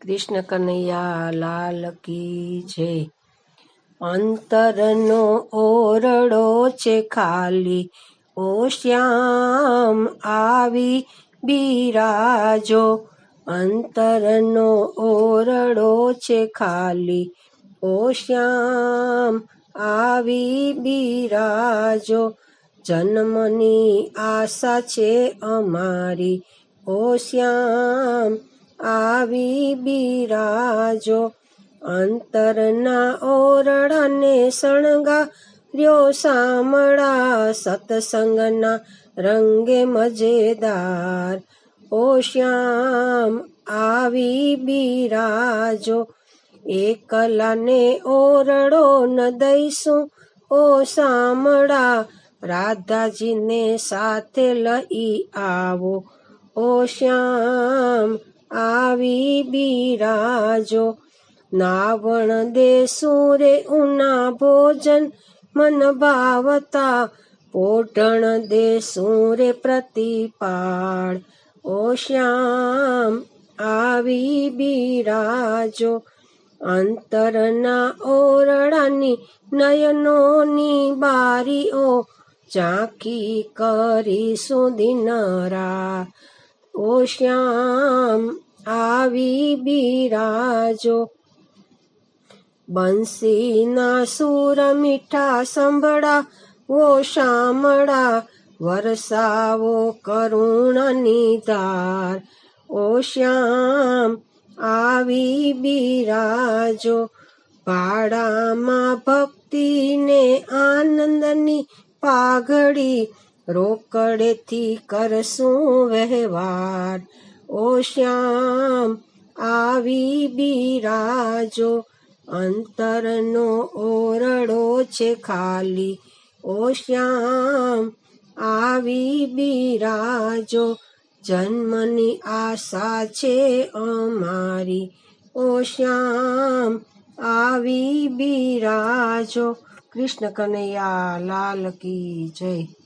કૃષ્ણ કનૈયા લાલ કી છે અંતરનો ઓરડો છે ખાલી. ઓ શ્યામ આવી બિરાજો. અંતરનો ઓરડો છે ખાલી. ઓ શ્યામ આવી બિરાજો. જન્મની આશા છે અમારી. ઓ શ્યામ આવી બિરાજો. અંતરના ઓરડાને શણગાર્યો સામળા સત્સંગના રંગે મજેદાર. ઓ શ્યામ, આવી બિરાજો. એકલાને ઓરડો ન દઈશું. ઓ સામળા રાધાજીને સાથે લઈ આવો. ઓ શ્યામ આવી બિરાજો. નાવણ દેસુ રે ઉના ભોજન, મન ભાવતા પોટણ દેસુ રે પ્રતિપાળ. ઓ શ્યામ, આવી બિરાજો. અંતરના ઓરડાની નયનોની બારીઓ ઝાંખી કરીશું દિનરા ઓ શ્યામ આવી બિરાજો બંસીના સુર મીઠા સંભળા ઓ શામળા વરસાવો કરુણ નિધાર ઓ શ્યામ આવી બિરાજો ભાડામાં ભક્તિને આનંદની પાઘડી રોકડેથી કરશું વહેવાર ઓ શ્યામ, આવી બિરાજો અંતરનો ઓરડો છે ખાલી. ઓ શ્યામ, આવી બિરાજો જન્મની આશા છે અમારી. ઓ શ્યામ, આવી બિરાજો કૃષ્ણ કનૈયા, લાલ કી જય.